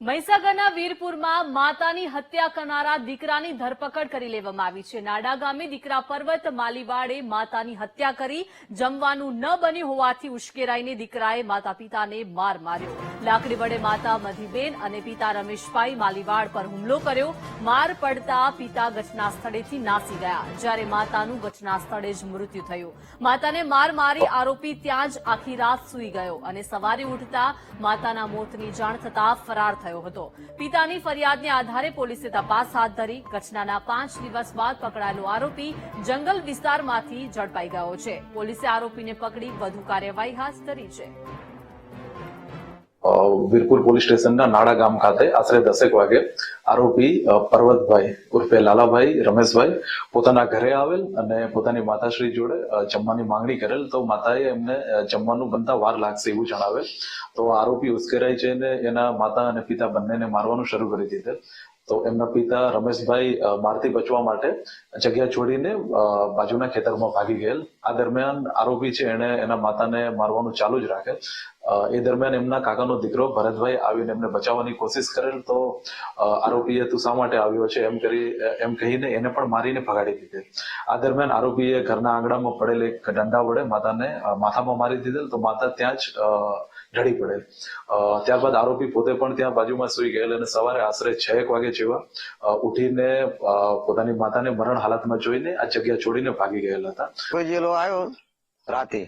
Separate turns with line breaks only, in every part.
મહીસાગરના વીરપુરમાં માતાની હત્યા કરનારા દીકરાની ધરપકડ કરી લેવામાં આવી છે. નાડા ગામે દીકરા પર્વત માલીવાડે માતાની હત્યા કરી જમવાનું ન બન્યું હોવાથી ઉશ્કેરાઈને દીકરાએ માતા પિતાને માર માર્યો. લાકડી વડે માતા મધીબેન અને પિતા રમેશભાઈ માલીવાડ પર હુમલો કર્યો. માર પડતા પિતા ઘટના સ્થળેથી નાસી ગયા. જ્યારે માતાનું ઘટના સ્થળે જ મૃત્યુ થયું. માતાને માર મારી આરોપી ત્યાં જ આખી રાત સૂઈ ગયો અને સવારે ઉઠતા માતાના મોતની જાણ થતા ફરાર થયો. હતો. પિતાની ફરિયાદને આધારે પોલીસે તપાસ હાથ ધરી. ઘટનાના પાંચ દિવસ બાદ પકડાયેલો આરોપી જંગલ વિસ્તારમાંથી ઝડપાઈ ગયો છે. પોલીસે આરોપીને પકડી વધુ કાર્યવાહી હાથ ધરી છે.
વીરપુર પોલીસ સ્ટેશનના નાડા ગામ ખાતે આશરે દસેક વાગે આરોપી પર્વતભાઈ ઉર્ફે લાલાભાઈ રમેશભાઈ પોતાના ઘરે આવેલ અને પોતાની માતાશ્રી જોડે જમવાની માંગણી કરેલ. તો માતાએ એમને જમવાનું બનતા વાર લાગશે એવું જણાવેલ. તો આરોપી ઉશ્કેરાઈ ને એના માતા અને પિતા બંનેને મારવાનું શરૂ કરી દીધેલ. તો એમના પિતા રમેશભાઈ મારથી બચવા માટે જગ્યા છોડીને બાજુના ખેતરમાં ભાગી ગયેલ. આ દરમિયાન આરોપી છે એણે એના માતાને મારવાનું ચાલુ જ રાખેલ અ, એ દરમિયાન એમના કાકાનો દીકરો ભરતભાઈ આવીને એમને બચાવવાની કોશિશ કરેલ તો આરોપીએ તું શા માટે આવ્યો છે એમ કરી, એમ કહીને એને પણ મારીને ભગાડી દીધેલ આ દરમિયાન આરોપીએ ઘરના આંગણામાં પડેલ એક દંડા વડે માતાને માથામાં મારી દીધેલ તો માતા ત્યાં જ ઢળી પડેલ. ત્યારબાદ આરોપી પોતે પણ ત્યાં બાજુમાં સુઈ ગયેલ અને સવારે આશરે છ એક વાગે જેવા ઉઠીને પોતાની માતાને મરણ હાલતમાં જોઈને આ જગ્યા છોડીને ભાગી ગયેલા હતા.
કોઈ જેલો આવ્યો? રાતે?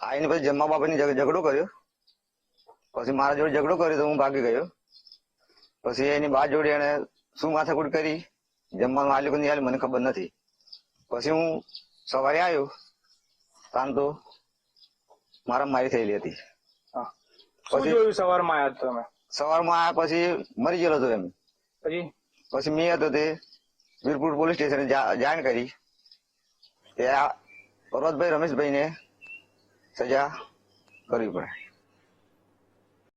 આવીને પછી જમવા બાબતની ની ઝઘડો કર્યો. પછી મારા જોડે ઝઘડો કર્યો તો હું ભાગી ગયો. પછી એની બા જોડે એને શું માથાકૂટ કરી? જમવાનું આલ્યું કે નહીં આલ્યું મને ખબર નથી. પછી હું સવારે આવ્યો તાન તો મારા મારી થયેલી હતી. પછી-
જોયું સવારમાં આવ્યા તમે?
સવારમાં આવ્યા પછી મરી ગયેલો હતો એમ.
પછી?
પછી મેં હતો તે વીરપુર પોલીસ સ્ટેશને જાણ કરી. તે આ પર્વતભાઈ રમેશભાઈને સજા કરવી પડે.